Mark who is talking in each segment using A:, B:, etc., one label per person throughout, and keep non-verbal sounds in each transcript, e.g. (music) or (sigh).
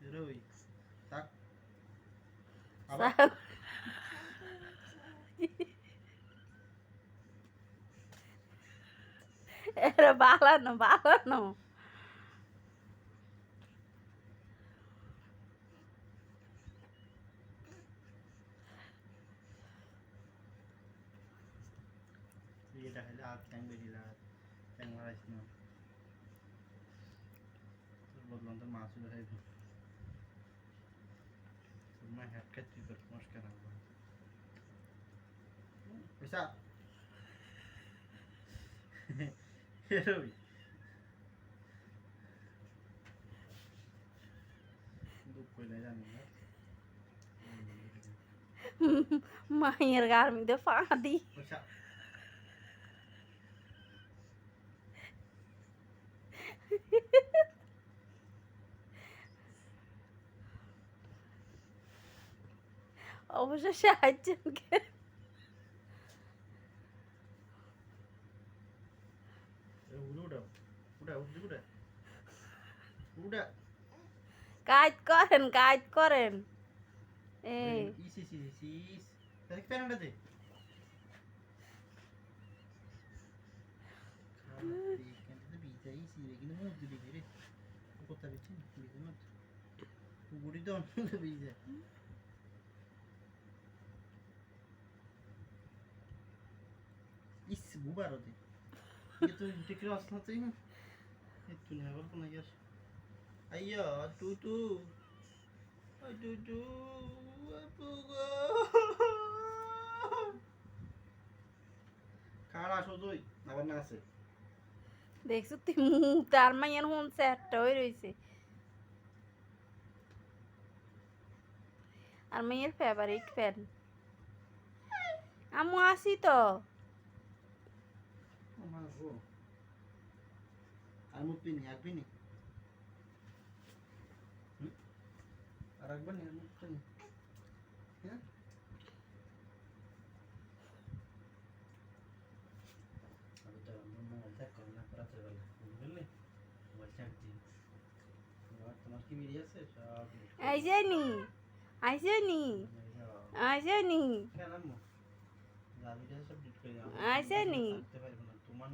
A: Heroics.
B: Tak. Apa? (laughs) Era
A: bala no, bala no. Sige dahil lahat kang binilahat. Kaya maras nyo. মাছ উঠে খাইব তোর মা hat তুই তোর নমস্কার পয়সা? রবি। দুঃখ কইলে জানি না।
B: মায়ের গার্মিতে পা দি
A: উড়া উড়া
B: কাজ করেন কাজ করেন। এই।
A: ইস ইস বুবার ওতে itu dikira asal tuh ini itu nih apa pun aja ayo tutu tuh apa কারা শুধুই আবার না আছে।
B: দেখছ তুই মুখ, তার মাইয়ের হোম স্যারটা হয়ে রয়েছে আর মাইয়ের ফেভারিট ফ্যান আমু আসি তো।
A: আমার গো আর মুখ পিনি এক পিনি আর একবার নিয়ে মুখ পিনি হ্যাঁ আমি তো মোবাইল দেখ কর না রাতের বেলা বুঝলি মোবাইল চার্জ দিই এবার তোমার কি বেরিয়ে আছে সব
B: আইসে নি আইসে নি আইসে নি
A: কেন আম্মু গাড়িটা সব ডিট করে দাও
B: আইসে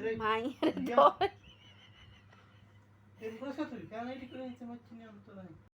A: কি